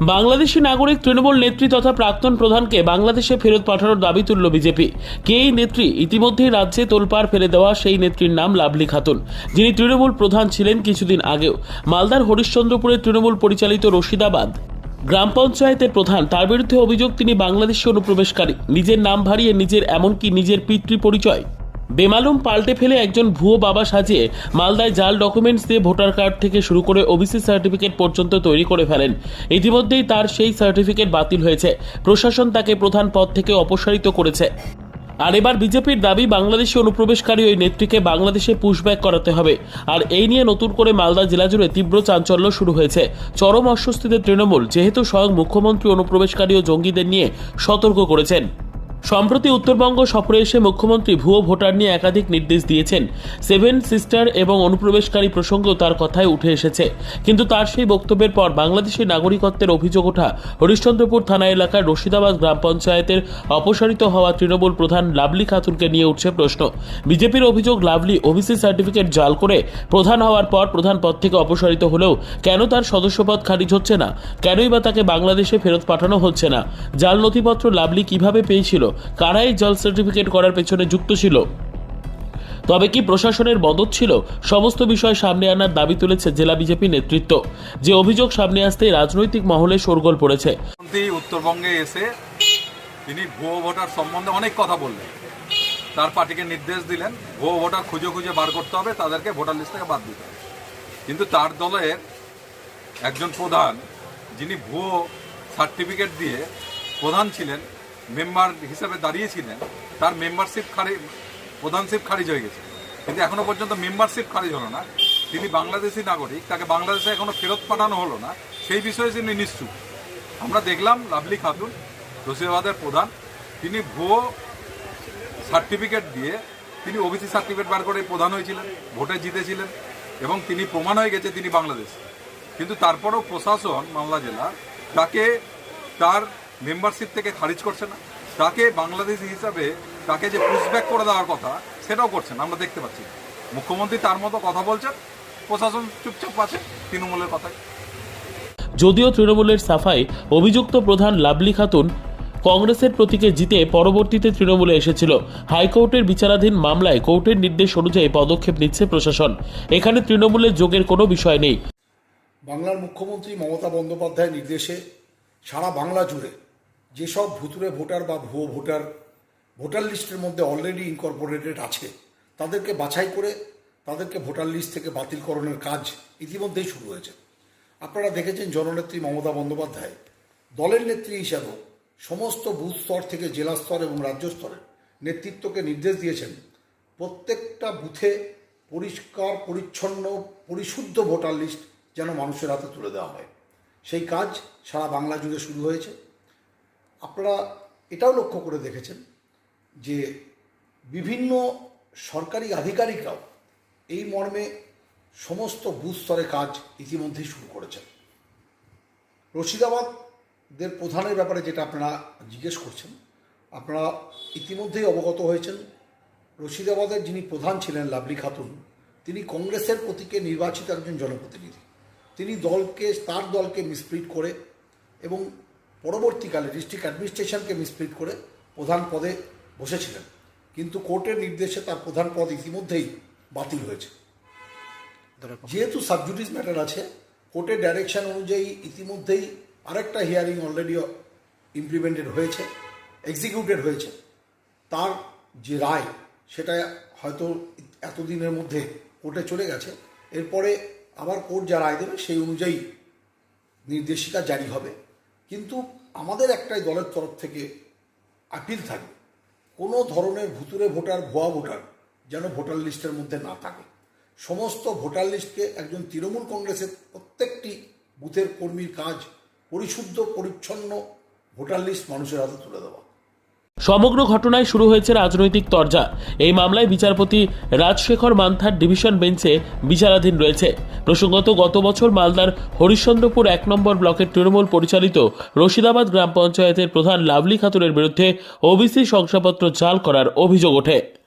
বাংলাদেশি নাগরিক তৃণমূল নেত্রী তথা প্রাক্তন প্রধানকে বাংলাদেশে ফেরত পাঠানোর দাবি তুলল বিজেপি। কে এই নেত্রী? ইতিমধ্যেই রাজ্যে তোলপাড় ফেলে দেওয়া সেই নেত্রীর নাম লাভলি খাতুন। যিনি তৃণমূল প্রধান ছিলেন কিছুদিন আগেও। মালদার হরিশ্চন্দ্রপুরের তৃণমূল পরিচালিত রশিদাবাদ গ্রাম পঞ্চায়েতের প্রধান। তার বিরুদ্ধে অভিযোগ, তিনি বাংলাদেশে অনুপ্রবেশকারী। নিজের নাম ভারিয়ে নিজের এমনকি নিজের পিতৃ পরিচয় বেমালুম পাল্টে ফেলে একজন ভুয়ো বাবা সাজিয়ে মালদায় জাল ডকুমেন্টস দিয়ে ভোটার কার্ড থেকে শুরু করে ওবিসি সার্টিফিকেট পর্যন্ত তৈরি করে ফেলেন। ইতিমধ্যেই তার সেই সার্টিফিকেট বাতিল হয়েছে। প্রশাসন তাকে প্রধান পদ থেকে অপসারিত করেছে। আর এবার বিজেপির দাবি, বাংলাদেশি অনুপ্রবেশকারী ওই নেত্রীকে বাংলাদেশে পুশব্যাক করাতে হবে। আর এই নিয়ে নতুন করে মালদা জেলা জুড়ে তীব্র চাঞ্চল্য শুরু হয়েছে। চরম অস্বস্তিতে তৃণমূল, যেহেতু স্বয়ং মুখ্যমন্ত্রী অনুপ্রবেশকারী ও জঙ্গিদের নিয়ে সতর্ক করেছেন। সম্প্রতি উত্তরবঙ্গ সফরে এসে মুখ্যমন্ত্রী ভুয়ো ভোটার নিয়ে একাধিক নির্দেশ দিয়েছেন। সেভেন সিস্টার এবং অনুপ্রবেশকারী প্রসঙ্গও তার কথায় উঠে এসেছে। কিন্তু তার সেই বক্তব্যের পর বাংলাদেশের নাগরিকত্বের অভিযোগ ওঠা হরিশ্চন্দ্রপুর থানা এলাকার রশিদাবাদ গ্রাম পঞ্চায়েতের অপসারিত হওয়া তৃণমূল প্রধান লাভলি খাতুনকে নিয়ে উঠছে প্রশ্ন। বিজেপির অভিযোগ, লাভলি ওবিসি সার্টিফিকেট জাল করে প্রধান হওয়ার পর প্রধান পদ থেকে অপসারিত হলেও কেন তার সদস্যপদ খারিজ হচ্ছে না? কেনই বা তাকে বাংলাদেশে ফেরত পাঠানো হচ্ছে না? জাল নথিপত্র লাভলি কীভাবে পেয়েছিল? কারা জল সার্টিফিকেট করার পেছনে যুক্ত ছিল। তবে কি প্রশাসনের মদত ছিল? সমস্ত বিষয় সামনে আনার দাবি তুলেছে জেলা বিজেপি নেতৃত্ব, যে অভিযোগ সামনে আসতেই রাজনৈতিক মহলে শোরগোল পড়েছে। উত্তরবঙ্গে এসে তিনি ভুয়ো ভোটার সম্বন্ধে অনেক কথা বললেন। তার পার্টিকে নির্দেশ দিলেন, ভুয়ো ভোটার খুঁজে খুঁজে বার করতে হবে, তাদেরকে ভোটার লিস্ট থেকে বাদ দিতে হবে। কিন্তু তার দলের একজন প্রধান, যিনি ভুয়ো সার্টিফিকেট দিয়ে প্রধান ছিলেন মেম্বার হিসেবে দাঁড়িয়েছিলেন, তার মেম্বারশিপ খারি প্রধানশিপ খারিজ হয়ে গেছে। কিন্তু এখনও পর্যন্ত মেম্বারশিপ খারিজ হলো না। তিনি বাংলাদেশি নাগরিক, তাকে বাংলাদেশে এখনও ফেরত পাঠানো হলো না। সেই বিষয়ে তিনি নিশ্চুপ। আমরা দেখলাম লাভলি খাতুন, রশিদাবাদের প্রধান, তিনি ভুয়ো সার্টিফিকেট দিয়ে, তিনি ওবিসি সার্টিফিকেট বার করে প্রধান হয়েছিলেন, ভোটে জিতেছিলেন, এবং তিনি প্রমাণ হয়ে গেছে তিনি বাংলাদেশ। কিন্তু তারপরেও প্রশাসন, মালদা জেলা, তাকে তার মেম্বারশিপ থেকে খারিজ করছে না। তাকে বাংলাদেশ হিসাবে তাকে যে পুশব্যাক করে দেওয়ার কথা সেটাও করছেন আমরা দেখতে পাচ্ছি। মুখ্যমন্ত্রী তার মতো কথা বলছেন। প্রশাসন চুপচাপ আছে তৃণমূলের কথায় যদিও তৃণমূলের সাফাই অভিযুক্ত প্রধান লাভলি খাতুন কংগ্রেসের প্রতীকে জিতে পরবর্তীতে তৃণমূলে এসেছিল। হাইকোর্টের বিচারাধীন মামলায় কোর্টের নির্দেশ অনুযায়ী পদক্ষেপ নিচ্ছে প্রশাসন। এখানে তৃণমূলের যোগের কোনো বিষয় নেই। বাংলার মুখ্যমন্ত্রী মমতা বন্দ্যোপাধ্যায়ের নির্দেশে সারা বাংলা জুড়ে যেসব ভুতুরে ভোটার বা ভুয়ো ভোটার ভোটার লিস্টের মধ্যে অলরেডি ইনকর্পোরেটেড আছে, তাদেরকে বাছাই করে তাদেরকে ভোটার লিস্ট থেকে বাতিলকরণের কাজ ইতিমধ্যেই শুরু হয়েছে। আপনারা দেখেছেন জননেত্রী মমতা বন্দ্যোপাধ্যায় দলের নেত্রী হিসাবেও সমস্ত বুথ স্তর থেকে জেলা স্তর এবং রাজ্য স্তরের নেতৃত্বকে নির্দেশ দিয়েছেন প্রত্যেকটা বুথে পরিষ্কার, পরিচ্ছন্ন, পরিশুদ্ধ ভোটার লিস্ট যেন মানুষের হাতে তুলে দেওয়া হয়। সেই কাজ সারা বাংলা জুড়ে শুরু হয়েছে। আপনারা এটাও লক্ষ্য করে দেখেছেন যে বিভিন্ন সরকারি আধিকারিকরাও এই মর্মে সমস্ত বুথ স্তরে কাজ ইতিমধ্যেই শুরু করেছেন। রশিদাবাদের প্রধানের ব্যাপারে যেটা আপনারা জিজ্ঞেস করছেন, আপনারা ইতিমধ্যেই অবগত হয়েছেন, রশিদাবাদের যিনি প্রধান ছিলেন লাভলি খাতুন, তিনি কংগ্রেসের প্রতীকে নির্বাচিত একজন জনপ্রতিনিধি। তিনি দলকে, তার দলকে মিসপ্রিট করে এবং পরবর্তীকালে ডিস্ট্রিক্ট অ্যাডমিনিস্ট্রেশনকে মিসপ্রিট করে প্রধান পদে বসেছিলেন। কিন্তু কোর্টের নির্দেশে তার প্রধান পদ ইতিমধ্যেই বাতিল হয়েছে। যেহেতু সাবজুডিস ম্যাটার আছে কোর্টের ডাইরেকশন অনুযায়ী ইতিমধ্যেই আরেকটা হিয়ারিং অলরেডি ইমপ্লিমেন্টেড হয়েছে এক্সিকিউটেড হয়েছে। তার যে রায় সেটা হয়তো এতদিনের মধ্যে কোর্টে চলে গেছে। এরপরে আবার কোর্ট যা রায় দেবে সেই অনুযায়ী নির্দেশিকা জারি হবে। কিন্তু আমাদের একটাই দলের তরফ থেকে আপিল থাকে, কোনো ধরনের ভুতুরে ভোটার, ভুয়া ভোটার যেন ভোটার লিস্টের মধ্যে না থাকে। সমস্ত ভোটার লিস্টকে একজন তৃণমূল কংগ্রেসের প্রত্যেকটি বুথের কর্মীর কাজ পরিশুদ্ধ, পরিচ্ছন্ন ভোটার লিস্ট মানুষের হাতে তুলে দেওয়া। সমগ্র ঘটনায় শুরু হয়েছে রাজনৈতিক তরজা। এই মামলায় বিচারপতি রাজশেখর মান্থার ডিভিশন বেঞ্চে বিচারাধীন রয়েছে। প্রসঙ্গত, গত বছর মালদার হরিশ্চন্দ্রপুর এক নম্বর ব্লকের তৃণমূল পরিচালিত রশিদাবাদ গ্রাম পঞ্চায়েতের প্রধান লাভলি খাতুনের বিরুদ্ধে ওবিসি শংসাপত্র জাল করার অভিযোগ ওঠে।